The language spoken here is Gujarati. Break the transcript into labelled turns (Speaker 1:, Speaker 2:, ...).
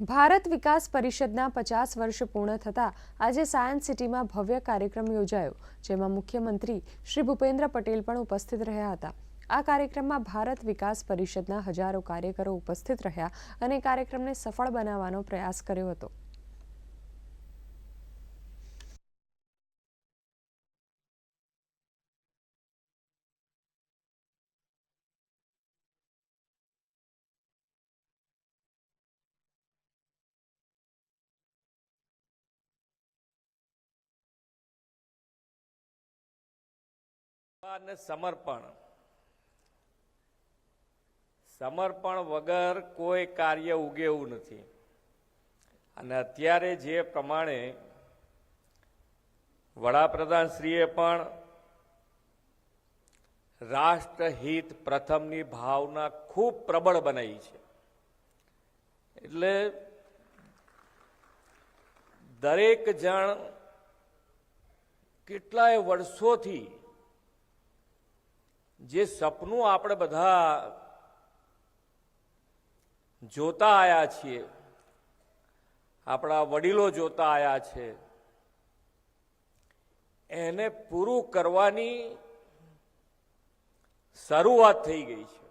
Speaker 1: ભારત વિકાસ પરિષદના પચાસ વર્ષ પૂર્ણ થતાં આજે સાયન્સ સિટીમાં ભવ્ય કાર્યક્રમ યોજાયો, જેમાં મુખ્યમંત્રી શ્રી ભૂપેન્દ્ર પટેલ પણ ઉપસ્થિત રહ્યા હતા. આ કાર્યક્રમમાં ભારત વિકાસ પરિષદના હજારો કાર્યકરો ઉપસ્થિત રહ્યા અને કાર્યક્રમને સફળ બનાવવાનો પ્રયાસ કર્યો હતો.
Speaker 2: અને સમર્પણ. સમર્પણ વગર કોઈ કાર્ય ઉગે એવું નથી. અને અત્યારે જે પ્રમાણે વડાપ્રધાનશ્રીએ પણ રાષ્ટ્રહિત પ્રથમની ભાવના ખૂબ પ્રબળ બનાવી છે. એટલે દરેક જણ કેટલાય વર્ષોથી જે સપનું આપણે બધા જોતા આયા છીએ, આપણા વડીલો જોતા આયા છે, એને પૂરું કરવાની શરૂઆત થઈ ગઈ છે.